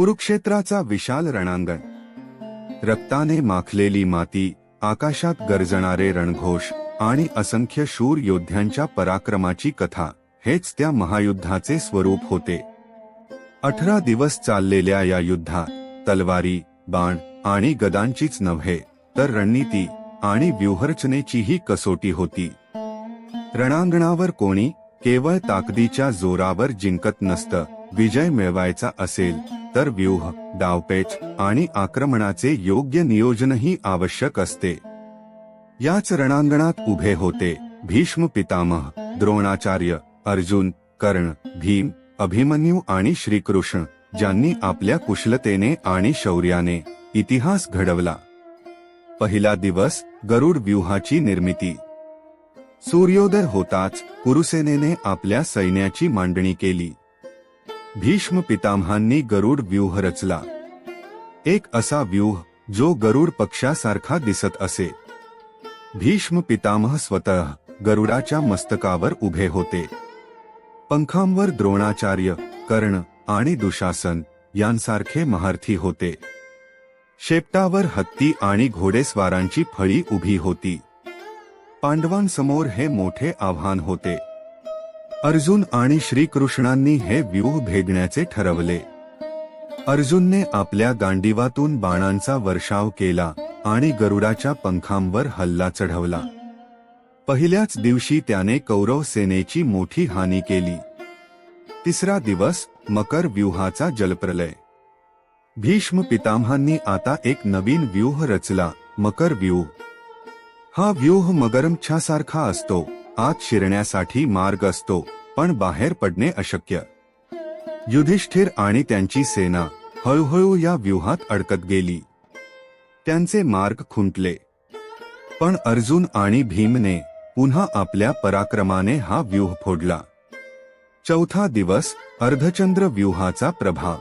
कुरुक्षेत्राचा विशाल रणांगण. रक्ताने माखलेली माती आकाशात गरजणारे रणघोष आणि असंख्य शूर योद्ध्यांच्या पराक्रमाची कथा हेच त्या महायुद्धाचे स्वरूप होते. अठरा दिवस चाललेल्या या युद्धात तलवारी बाण आणि गदांचीच नव्हे तर रणनीती आणि व्यूहरचनेचीही कसोटी होती. रणांगणावर कोणी केवळ ताकदीच्या जोरावर जिंकत नसतं विजय मिळवायचा असेल तर व्यूह डावपेच आणि आक्रमणाचे योग्य नियोजनही आवश्यक असते. याच रणांगणात उभे होते भीष्म पितामह द्रोणाचार्य अर्जुन कर्ण भीम अभिमन्यू आणि श्रीकृष्ण ज्यांनी आपल्या कुशलतेने आणि शौर्याने इतिहास घडवला. पहिला दिवस गरुड व्यूहाची निर्मिती. सूर्योदय होताच कुरुसेनेने आपल्या सैन्याची मांडणी केली. भीष्म पितामहांनी गरुड व्यूह रचला. एक असा व्यूह जो गरुड पक्षासारखा दिसत असे. भीष्म पितामह स्वतः गरुडाच्या मस्तकावर उभे होते. पंखांवर द्रोणाचार्य कर्ण आणि दुशासन यांसारखे महारथी होते. शेपटावर हत्ती आणि घोडेस्वारांची फळी उभी होती. पांडवांसमोर हे मोठे आव्हान होते. अर्जुन आणि श्रीकृष्णांनी हे व्यूह भेदण्याचे ठरवले. अर्जुनने आपल्या गांडीवातून बाणांचा वर्षाव केला आणि गरुडाच्या पंखांवर हल्ला चढवला. पहिल्याच दिवशी त्याने कौरव सेनेची मोठी हानी केली. तिसरा दिवस मकर व्यूहाचा जलप्रलय. भीष्म पितामहांनी आता एक नवीन व्यूह रचला मकर व्यूह. हा व्यूह मगरमच्छासारखा असतो. आत शिरण्यासाठी मार्ग असतो पण बाहेर पडणे अशक्य. युधिष्ठिर आणि त्यांची सेना हळूहळू या व्यूहात अडकत गेली. त्यांचे मार्ग खुंटले. पण अर्जुन आणि भीमने पुन्हा आपल्या पराक्रमाने हा व्यूह फोडला. चौथा दिवस अर्धचंद्र व्यूहाचा प्रभाव.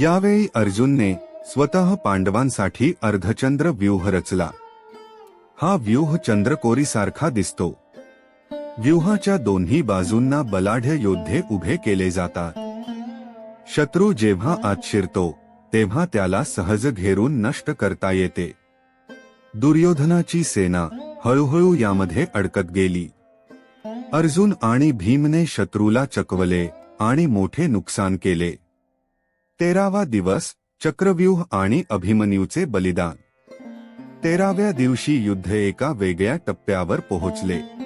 यावेळी अर्जुनने स्वतः पांडवांसाठी अर्धचंद्र व्यूह रचला. हा व्यूह चंद्रकोरीसारखा दिसतो. व्यूहाच्या दोन्ही बाजूंना बलाढ्य योद्धे उभे केले जातात. शत्रू जेव्हा आत शिरतो तेव्हा त्याला सहज घेरून नष्ट करता येते. दुर्योधनाची सेना हळूहळू यामध्ये अडकत गेली. अर्जुन आणि भीमने शत्रूला चकवले आणि मोठे नुकसान केले. तेरावा दिवस चक्रव्यूह आणि अभिमन्यूचे बलिदान. तेराव्या दिवशी युद्ध एका वेगळ्या टप्प्यावर पोहोचले.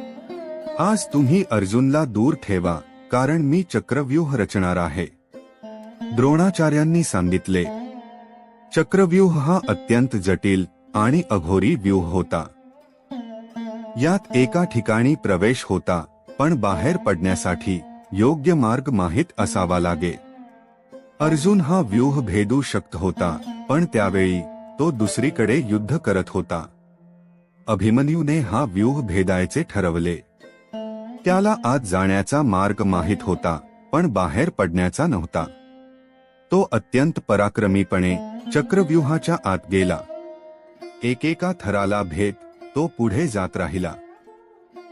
आज तुम्ही अर्जुनला दूर ठेवा कारण मी चक्रव्यूह रचणार आहे. द्रोणाचार्यांनी सांगितले चक्रव्यूह हा अत्यंत जटिल आणि अघोरी व्यूह होता. यात एका ठिकाणी प्रवेश होता पण बाहेर पडण्यासाठी योग्य मार्ग माहीत असावा लागे. अर्जुन हा व्यूह भेदू शकत होता पण त्यावेळी तो दुसरीकडे युद्ध करत होता. अभिमन्यूने हा व्यूह भेदायचे ठरवले. त्याला आत जाण्याचा मार्ग माहीत होता पण बाहेर पडण्याचा नव्हता. तो अत्यंत पराक्रमीपणे चक्रव्यूहाच्या आत गेला. एकेका थराला भेद तो पुढे जात राहिला.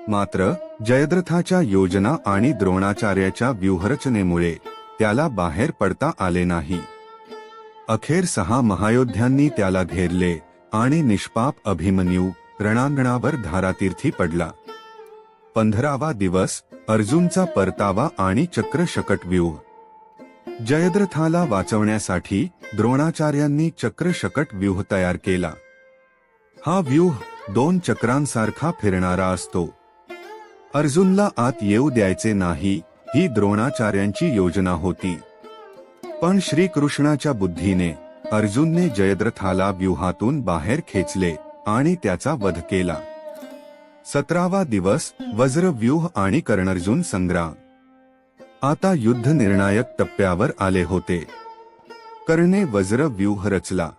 मात्र जयद्रथाच्या योजना आणि द्रोणाचार्याच्या व्यूहरचनेमुळे त्याला बाहेर पडता आले नाही. अखेर सहा महायोद्ध्यांनी त्याला घेरले आणि निष्पाप अभिमन्यू रणांगणावर धारातीर्थी पडला. पंधरावा दिवस अर्जुनचा परतावा आणि चक्र शकट व्यूह जयद्रथाला वाचवण्यासाठी द्रोणाचार्यांनी चक्र शकट व्यूह तयार केला. हा व्यूह दोन चक्रांसारखा फिरणारा असतो. अर्जुनला आत येऊ द्यायचे नाही ही द्रोणाचार्यांची योजना होती. पण श्रीकृष्णाच्या बुद्धीने अर्जुनने जयद्रथाला व्यूहातून बाहेर खेचले आणि त्याचा वध केला. सतरावा दिवस वज्रव्यूह आणि कर्णर्जुन संग्राम. आता युद्ध निर्णायक टप्प्यावर आले होते. कर्णे वज्र व्यूह रचला.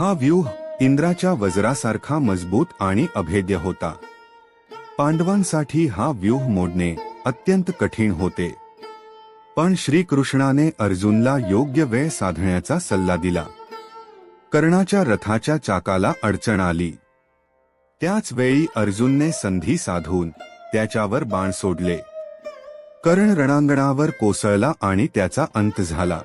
हा व्यूह इंद्राच्या वज्रासारखा मजबूत आणि अभेद्य होता. पांडवांसाठी हा व्यूह मोडणे अत्यंत कठीण होते. पण श्रीकृष्णाने अर्जुनला योग्य वेळ साधण्याचा सल्ला दिला. कर्णाच्या रथाच्या चाकाला अडचण आली. त्याच वेळी अर्जुनने संधी साधून त्याच्यावर बाण सोडले. कर्ण रणांगणावर कोसळला आणि त्याचा अंत झाला.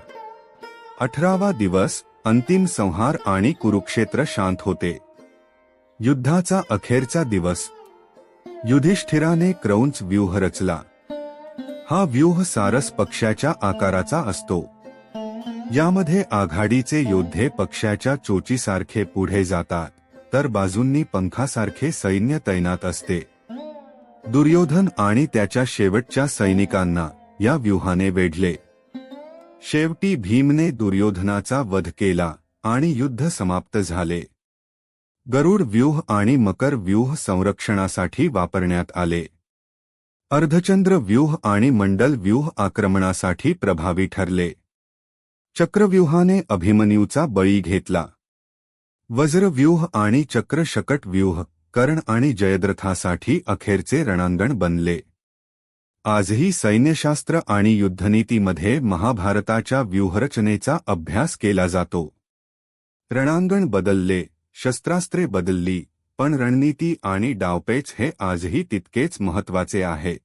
अठरावा दिवस अंतिम संहार आणि कुरुक्षेत्र शांत होते. युद्धाचा अखेरचा दिवस. युधिष्ठिराने क्रौंच व्यूह रचला. हा व्यूह सारस पक्षाच्या आकाराचा असतो. यामध्ये आघाडीचे योद्धे पक्षाच्या चोचीसारखे पुढे जातात. तर बाजूंनी पंखासारखे सैन्य तैनात असते. दुर्योधन आणि त्याच्या शेवटच्या सैनिकांना या व्यूहाने वेढले. शेवटी भीमने दुर्योधनाचा वध केला आणि युद्ध समाप्त झाले. गरुड व्यूह आणि मकर व्यूह संरक्षणासाठी वापरण्यात आले. अर्धचंद्र व्यूह आणि मंडल व्यूह आक्रमणासाठी प्रभावी ठरले. चक्रव्यूहाने अभिमन्यूचा बळी घेतला. वज्रव्यूह आणि चक्रशकट व्यूह कर्ण आणि जयद्रथासाठी अखेरचे रणांगण बनले. आजही सैन्यशास्त्र आणि युद्धनीतीमध्ये महाभारताच्या व्यूहरचनेचा अभ्यास केला जातो. रणांगण बदलले शस्त्रास्त्रे बदलली पण रणनीती आणि डावपेच हे आजही तितकेच महत्त्वाचे आहे.